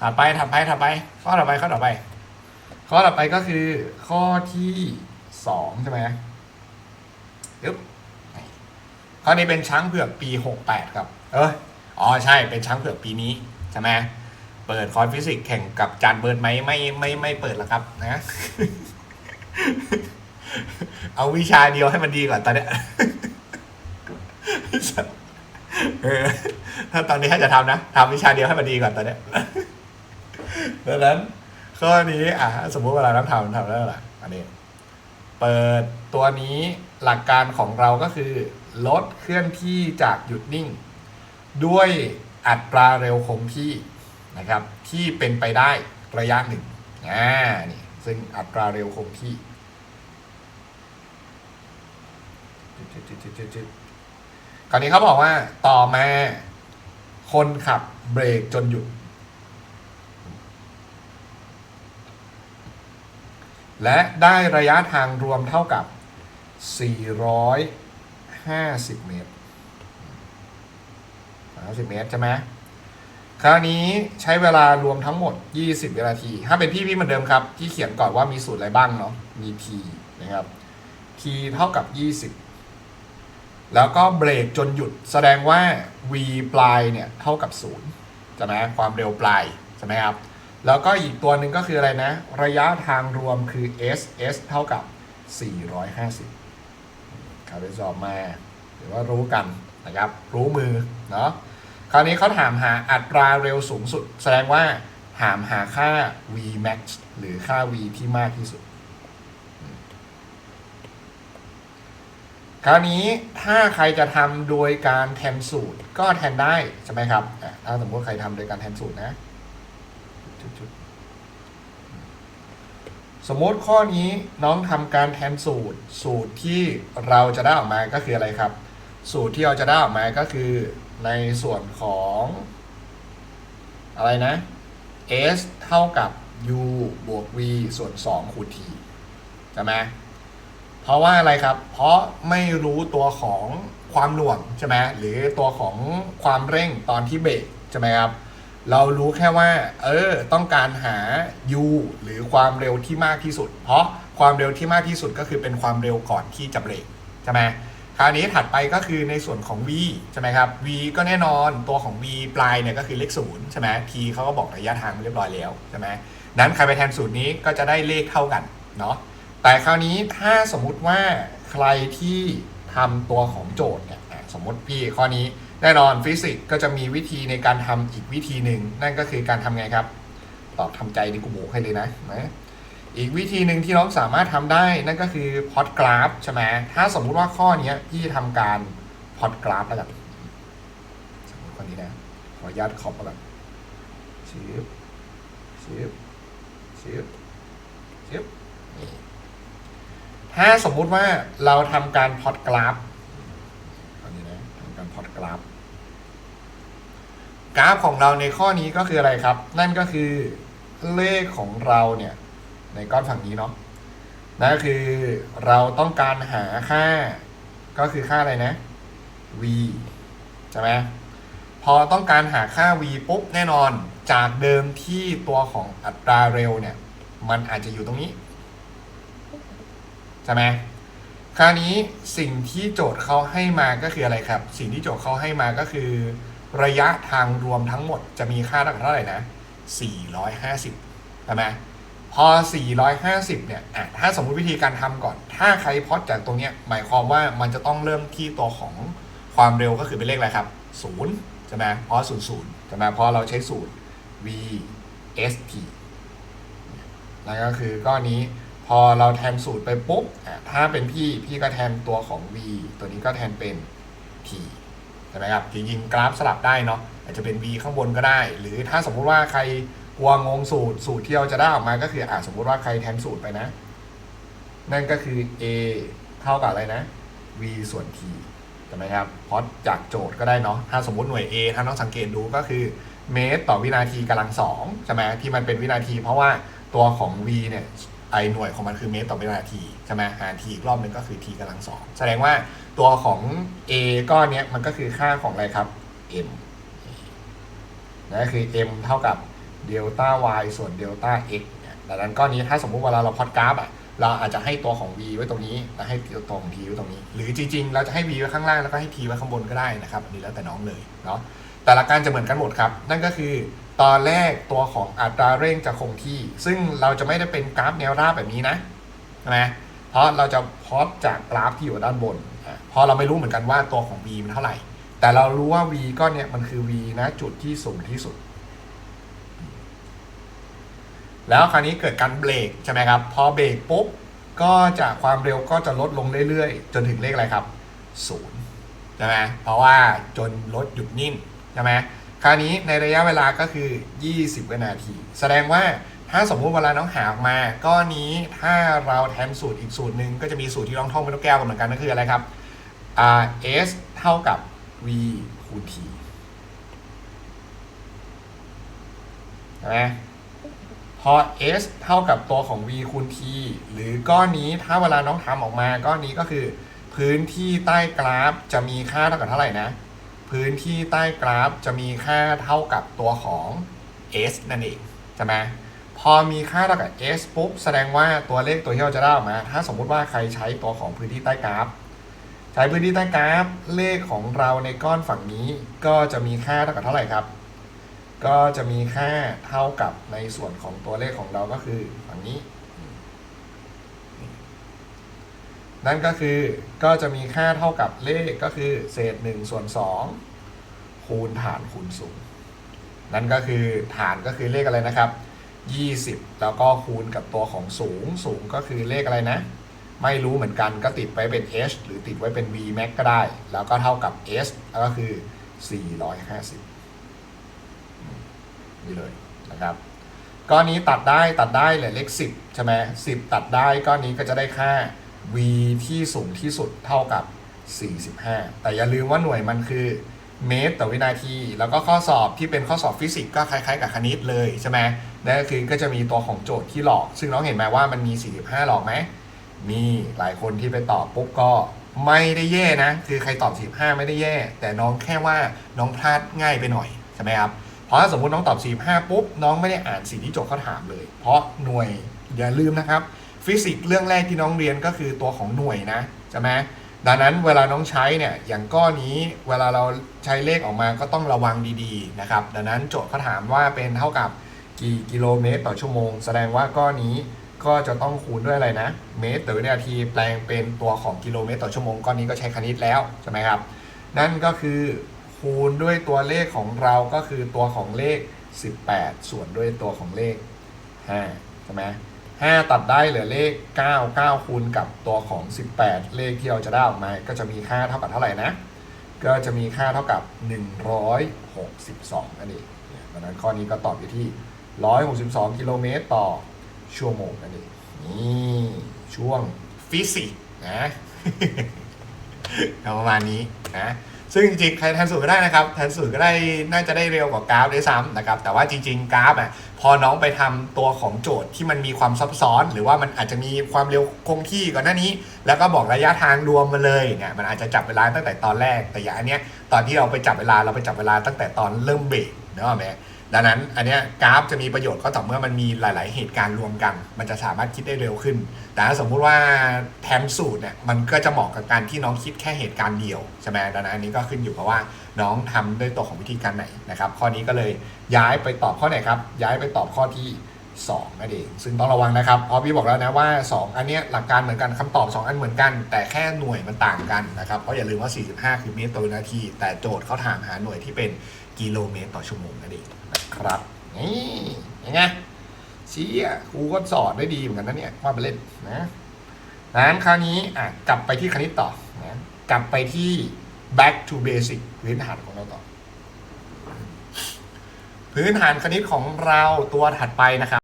ถัดไปถัดไปถัดไป ข้อต่อไปข้อต่อไป ข้อต่อไปก็คือ ข้อที่สองใช่ไหมยึบข้อนี้เป็นช้างเผือกปีหกแปดครับ เอออ๋อใช่เป็นช้างเผือกปีนี้ใช่ไหมเปิดคอร์สฟิสิกส์แข่งกับจานเบิร์ดไหมไม่ไม่ไม่เปิดหรอกครับ นะ เอาวิชาเดียวให้มันดีก่อนตอนเนี้ยเออถ้าตอนนี้ถ้าจะทำนะทำวิชาเดียวให้มันดีก่อนตอนเนี้ย ดังนั้นข้อนี้อะสมมุติเวลาเราทำทำได้อะไรอันนี้ เปิดตัวนี้หลักการของเราก็คือลดเคลื่อนที่จากหยุดนิ่ง ด้วยอัตราเร็วคงที่นะครับ ที่เป็นไปได้ระยะหนึ่งอ่านี่ซึ่งอัตราเร็วคงที่คราวนี้เขาบอกว่าต่อมา คนขับเบรกจนหยุด และได้ระยะทางรวมเท่ากับ 450 เมตร50เมตร ใช่ไหมคราวนี้ใช้เวลารวมทั้งหมด 20 วินาที ถ้าเป็นพี่พี่เหมือนเดิมครับ ที่เขียนก่อนว่ามีสูตรอะไรบ้างเนาะ มี t นะครับ t เท่ากับ 20 แล้วก็เบรกจนหยุด แสดงว่า v ปลายเนี่ย เท่ากับ 0 ใช่ไหมความเร็วปลาย ใช่ไหมครับ แล้วก็อีกตัวหนึ่งก็คืออะไรนะ ระยะทางรวมคือ s s เท่ากับ 450ครับไปสอบมาหรือว่ารู้กันนะครับ รู้มือเนาะคราวนี้เขาถามหาอัตราเร็วสูงสุด แสดงว่าถามหาค่า v max หรือค่า v ที่มากที่สุด คราวนี้ถ้าใครจะทำโดยการแทนสูตรก็แทนได้ ใช่ไหมครับถ้าสมมติใครทำโดยการแทนสูตรนะ จุดๆสมมติข้อนี้น้องทำการแทนสูตร สูตรที่เราจะได้ออกมาก็คืออะไรครับ สูตรที่เราจะได้ออกมาก็คือในส่วนของ อะไรนะ s เท่ากับ u บวก v ส่วน 2 คูณ t ใช่ไหมเพราะว่าอะไรครับ เพราะไม่รู้ตัวของความหน่วงใช่ไหมหรือตัวของความเร่งตอนที่เบรกใช่ไหมครับ เรารู้แค่ว่า เออ ต้องการหา u หรือความเร็วที่มากที่สุด เพราะความเร็วที่มากที่สุดก็คือเป็นความเร็วก่อนที่จะเบรกใช่ไหมคราวนี้ถัดไปก็คือในส่วนของ v ใช่ไหมครับ v ก็แน่นอนตัวของ v ปลายเนี่ยก็คือเลขศูนย์ใช่ไหม t เขาก็บอกระยะทางเรียบร้อยแล้วใช่ไหมนั้นใครไปแทนสูตรนี้ก็จะได้เลขเท่ากันเนาะแต่คราวนี้ถ้าสมมุติว่าใครที่ทำตัวของโจทย์เนี่ยสมมติพี่ข้อนี้ แน่นอนฟิสิกส์ก็จะมีวิธีในการทำอีกวิธีหนึ่ง นั่นก็คือการทำไงครับตอบทำใจดีกูโบกให้เลยนะนะอีกวิธีหนึ่งที่น้องสามารถทำได้นั่นก็คือพอดกราฟใช่ไหมถ้าสมมุติว่าข้อเนี้ยพี่ทำการพอดกราฟแล้วกันสมมติคนนี้นะ ขออนุญาตคอปแล้วกันชิบชิบชิบชิบถ้าสมมุติว่าเราทำการพอดกราฟอันนี้นะทำการพอดกราฟ กราฟของเราในข้อนี้ก็คืออะไรครับ นั่นก็คือเลขของเราเนี่ย ในก้อนฝั่งนี้เนาะนั่นก็คือเราต้องการหาค่า ก็คือค่าอะไรนะ v ใช่ไหมพอต้องการหาค่า v ปุ๊บแน่นอนจากเดิมที่ตัวของอัตราเร็วเนี่ย มันอาจจะอยู่ตรงนี้ใช่ไหมคราวนี้สิ่งที่โจทย์เขาให้มาก็คืออะไรครับ สิ่งที่โจทย์เขาให้มาก็คือ ระยะทางรวมทั้งหมดจะมีค่าเท่าไหร่นะ 450 ใช่ไหมพอ 450 เนี่ยถ้าสมมุติวิธีการทำก่อน ถ้าใครพอดจากตรงนี้หมายความว่ามันจะต้องเริ่มที่ตัวของความเร็วก็คือเป็นเลขอะไรครับ 0 ใช่ไหมพราะ0 0ใช่ไหมพราะเราใช้สูตร v s t นั่นก็คือก้อนนี้พอเราแทนสูตรไปปุ๊บ ถ้าเป็นพี่ พี่ก็แทนตัวของ v ตัวนี้ก็แทนเป็น t ใช่ไหมครับจริงๆกราฟสลับได้เนาะอาจจะเป็น v ข้างบนก็ได้ หรือถ้าสมมุติว่าใครกลัวงงสูตรสูตรที่เราจะได้ออกมาก็คืออะสมมุติว่าใครแทนสูตรไปนะ นั่นก็คือ a เท่ากับอะไรนะ v ส่วน t ใช่ไหมครับเพราะจากโจทย์ก็ได้เนาะถ้าสมมุติหน่วย a ถ้าต้องสังเกตดูก็คือเมตรต่อวินาทีกำลังสองใช่ไหมที่มันเป็นวินาที เพราะว่าตัวของ v เนี่ย ไอหน่วยของมันคือเมตรต่อวินาทีใช่ไหมหาร t อีกรอบหนึงก็คือ t กำลังสองแสดงว่าตัวของ a ก้อนนี้มันก็คือค่าของอะไรครับ m นั่นก็คือ m เท่ากับเดลต้า y ส่วนเดลต้า x เนี่ยดังนั้นก้อนนี้ถ้าสมมุติเวลาเราพอดกราฟอะเราอาจจะให้ตัวของ v ไว้ตรงนี้แล้วให้ตัวของ t ไว้ตรงนี้ หรือจริงๆ เราจะให้ v ไว้ข้างล่างแล้วก็ให้ t ไว้ข้างบนก็ได้นะครับอันนี้แล้วแต่น้องเลยเนาะแต่ละการจะเหมือนกันหมดครับ นั่นก็คือ ตอนแรกตัวของอัตราเร่งจะคงที่ ซึ่งเราจะไม่ได้เป็นกราฟแนวราบแบบนี้นะใช่ไหมเพราะเราจะพอดจากกราฟที่อยู่ด้านบนเพราะเราไม่รู้เหมือนกันว่าตัวของ v มันเท่าไหร่ แต่เรารู้ว่า v ก้อนเนี่ยมันคือ v นะจุดที่สูงที่สุด แล้วคราวนี้เกิดการเบรกใช่ไหมครับ พอเบรกปุ๊บก็จะความเร็วก็จะลดลงเรื่อยๆ จนถึงเลขอะไรครับศูนย์ใช่ไหมเพราะว่าจนรถหยุดนิ่งใช่ไหม คราวนี้ในระยะเวลาก็คือ 20 วินาที แสดงว่าถ้าสมมุติเวลาน้องหาออกมาก้อนนี้ถ้าเราแทนสูตรอีกสูตรหนึ่งก็จะมีสูตรที่น้องท่องเป็นนกแก้วกันเหมือนกันก็คืออะไรครับ r s เท่ากับ v คูณ t ใช่ไหมพอ s เท่ากับตัวของ v คูณ t หรือก้อนนี้ถ้าเวลาน้องทำออกมาก้อนนี้ก็คือ พื้นที่ใต้กราฟจะมีค่าเท่ากับเท่าไหร่นะ พื้นที่ใต้กราฟจะมีค่าเท่ากับตัวของ s นั่นเองใช่ไหมพอมีค่าเท่ากับ s ปุ๊บแสดงว่าตัวเลขตัวที่เราจะได้ออกมา ถ้าสมมุติว่าใครใช้ตัวของพื้นที่ใต้กราฟ ใช้พื้นที่ใต้กราฟ เลขของเราในก้อนฝั่งนี้ ก็จะมีค่าเท่ากับเท่าไหร่ครับ ก็จะมีค่าเท่ากับในส่วนของตัวเลขของเราก็คือฝั่งนี้ นั่นก็คือก็จะมีค่าเท่ากับเลขก็คือเศษ1ส่วน2คูณฐานคูณสูงนั่นก็คือฐานก็คือเลขอะไรนะครับ 20 แล้วก็คูณกับตัวของสูงสูงก็คือเลขอะไรนะ ไม่รู้เหมือนกันก็ติดไว้เป็น h หรือติดไว้เป็น v max ก็ได้ แล้วก็เท่ากับ s แล้วก็คือ 450 นี่เลยนะครับก้อนนี้ตัดได้ตัดได้เหลือเลข 10 ใช่ไหม10 ตัดได้ก้อนนี้ก็จะได้ค่า v ที่สูงที่สุดเท่ากับ 45 แต่อย่าลืมว่าหน่วยมันคือเมตรต่อวินาที แล้วก็ข้อสอบที่เป็นข้อสอบฟิสิกส์ก็คล้าย ๆ กับคณิตเลยใช่ไหมนั่นก็คือก็จะมีตัวของโจทย์ที่หลอก ซึ่งน้องเห็นไหมว่ามันมี 45 หลอกไหมมีหลายคนที่ไปตอบปุ๊บก็ไม่ได้แย่นะ คือใครตอบ 45 ไม่ได้แย่ แต่น้องแค่ว่าน้องพลาดง่ายไปหน่อยใช่ไหมครับ เพราะถ้าสมมติน้องตอบ 45 ปุ๊บ น้องไม่ได้อ่านสิ่งที่โจทย์เขาถามเลย เพราะหน่วยอย่าลืมนะครับ ฟิสิกส์เรื่องแรกที่น้องเรียนก็คือตัวของหน่วยนะใช่ไหมดังนั้นเวลาน้องใช้เนี่ยอย่างก้อนนี้เวลาเราใช้เลขออกมาก็ต้องระวังดีๆนะครับ ดังนั้นโจทย์เขาถามว่าเป็นเท่ากับกี่กิโลเมตรต่อชั่วโมง แสดงว่าก้อนนี้ก็จะต้องคูณด้วยอะไรนะ เมตรต่อวินาทีแปลงเป็นตัวของกิโลเมตรต่อชั่วโมงก้อนนี้ก็ใช้คณิตแล้วใช่ไหมครับ นั่นก็คือคูณด้วยตัวเลขของเราก็คือตัวของเลข 18 ส่วนด้วยตัวของเลข5ใช่ไหม 5 ตัดได้เหลือเลข 9 9 คูณกับตัวของ 18 เลขที่เราจะได้ออกมา ก็จะมีค่าเท่ากับเท่าไหร่นะ ก็จะมีค่าเท่ากับ 162 นั่นเองเนี่ยดังนั้นข้อนี้ก็ตอบอยู่ที่ 162 กิโลเมตรต่อชั่วโมงนั่นเอง นี่ช่วงฟิสิกส์นะประมาณนี้นะ ซึ่งจริงๆใครแทนสูตรก็ได้นะครับแทนสูตรก็ได้น่าจะได้เร็วกว่ากราฟด้วยซ้ำนะครับแต่ว่าจริงๆกราฟอะพอน้องไปทำตัวของโจทย์ที่มันมีความซับซ้อน หรือว่ามันอาจจะมีความเร็วคงที่ก่อนหน้านี้ แล้วก็บอกระยะทางรวมมาเลยเนี่ยมันอาจจะจับเวลาตั้งแต่ตอนแรกแต่อย่างอันเนี้ยตอนที่เราไปจับเวลาเราไปจับเวลาตั้งแต่ตอนเริ่มเบรกเนกอะไหม ดังนั้นอันนี้กราฟจะมีประโยชน์ก็ต่อเมื่อมันมีหลาย ๆ เหตุการณ์รวมกัน มันจะสามารถคิดได้เร็วขึ้น แต่ถ้าสมมุติว่าแทนสูตรเนี่ยมันก็จะเหมาะกับการที่น้องคิดแค่เหตุการณ์เดียวใช่ไหมดังนั้นอันนี้ก็ขึ้นอยู่กับว่าน้องทำด้วยตัวของวิธีการไหนนะครับข้อนี้ก็เลยย้ายไปตอบข้อไหนครับย้ายไปตอบข้อที่2นั่นเอง ซึ่งต้องระวังนะครับ เพราะพี่บอกแล้วนะว่า 2 อันนี้หลักการเหมือนกันคำตอบ 2 อันเหมือนกัน แต่แค่หน่วยมันต่างกันนะครับ เพราะอย่าลืมว่า 45 คือเมตรต่อวินาที แต่โจทย์เขาถามหาหน่วยที่เป็นกิโลเมตรต่อชั่วโมงนั่นเอง นะครับนี่ยังไงชี้ครูก็สอนได้ดีเหมือนกันนะเนี่ยว่าไปเล่นนะนั้นคราวนี้อะกลับไปที่คณิตต่อนะกลับไปที่ back to basic พื้นฐานของเราต่อ พื้นฐานคณิตของเราตัวถัดไปนะครับ